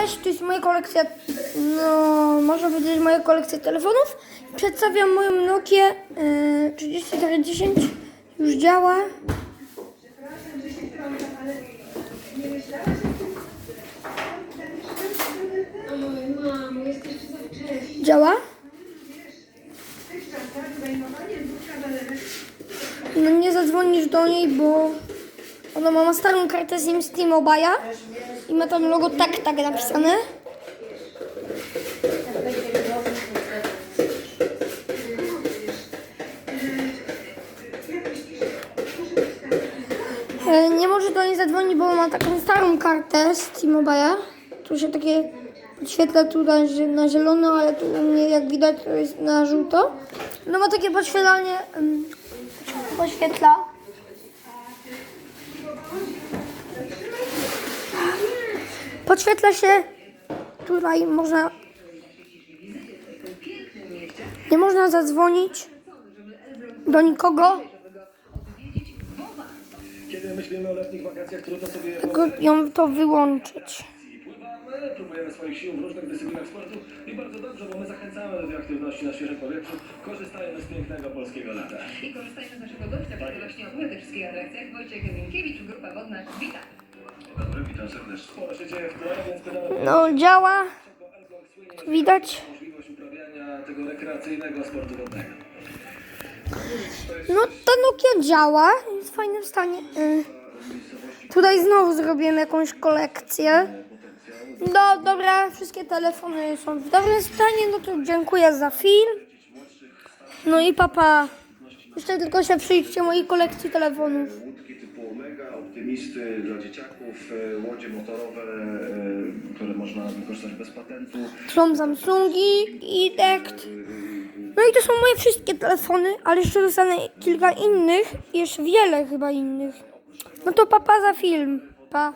Cześć, to jest moja kolekcja, no można powiedzieć moja kolekcja telefonów. Przedstawiam moją Nokię e, 3410, już działa. Działa? No nie zadzwonisz do niej, bo ona ma starą kartę z T-Mobile'a i ma tam logo tak tak napisane. E, Nie może do niej zadzwonić, bo ma taką starą kartę z T-Mobile'a. Tu się takie podświetla tu na, na zielono, ale tu u mnie jak widać to jest na żółto. No ma takie podświetlanie, em, Podświetla się tutaj można nie można zadzwonić do nikogo, Kiedy myślimy o letnich wakacjach, trudno sobie tylko ją to wyłączyć. pływamy, próbujemy swoich sił w różnych dyscyplinach sportu i bardzo dobrze, bo my zachęcamy do tej aktywności na świeżym powietrzu, korzystajmy z pięknego polskiego lata. I korzystajmy z naszego gościa, który właśnie opowie o tych wszystkich atrakcjach. Wojciech Minkiewicz, Grupa Wodna. Witam. Dobry, witam serdecznie. Sporo się dzieje w tle, więc pytamy No działa, widać. możliwość uprawiania tego rekreacyjnego sportu wodnego. No ta Nokia działa, jest w fajnym stanie. Y, Tutaj znowu zrobiłem jakąś kolekcję. No dobra, wszystkie telefony są w dobrym stanie, no to dziękuję za film. No i papa. Jeszcze tylko się przyjrzcie mojej kolekcji telefonów. Optymisty dla dzieciaków, e, łodzie motorowe, e, które można wykorzystać bez patentu. Są Samsungi i Dekt. No i to są moje wszystkie telefony, ale jeszcze dostanę kilka innych, jeszcze wiele chyba innych. No to papa za film. Pa.